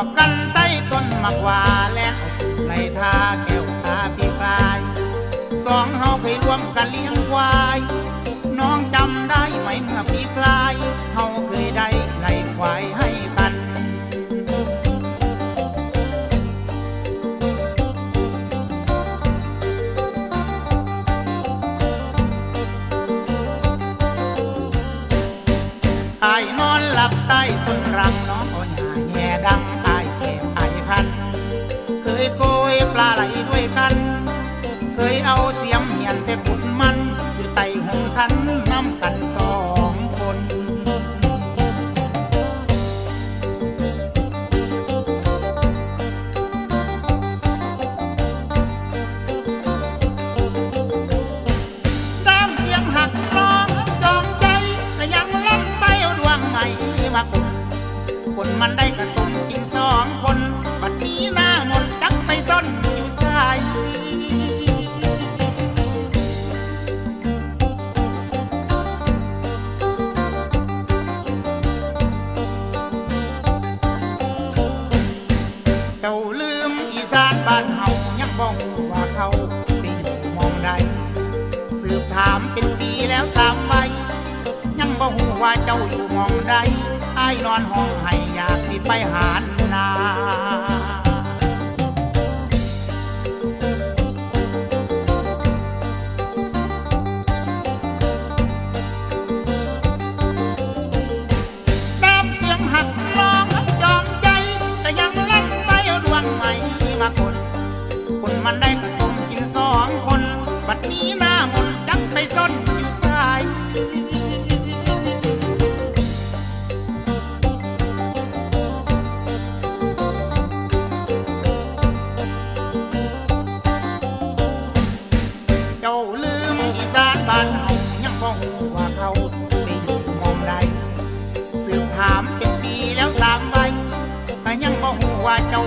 มักว่าแล้วในท่าแก้วตาพี่กลาย สองเฮาเคยร่วมกันเลี้ยงควาย น้องจำได้ไหมเมื่อพี่กลายเฮาเคยได้ไล่ควายให้กันไอายนอนหลับใต้ต้นรัง กัน เคยเอาเสียมเหียนไปขุดมัน อยู่ใต้หงทันน้ำกันสองคนสามเสียงหักร้องจองใจก็ยังล่นไปเอาดวงใหม่มากุนคนมันได้กระตุ้นกินสองคน บัดนี้หน้ามนต์จักไปซ่อน อีสานบ้านเฮายังบ่ฮู้ว่าเขาไปอยู่มองใดสืบถามเป็นปีแล้วสามใบยังบ่ฮู้ว่าเจ้าอยู่มองใดอ้ายนอนห้องให้อยากสิไปหาน นี้หน้ามนจังไปซ่อนอยู่สายเจ้าลืมอีสานบ้านเฮายังบ่ฮู้วเขาไปอยู่มองใดสืบถามเป็นปีแล้วสามใบยังบ่ฮู้วเจ้า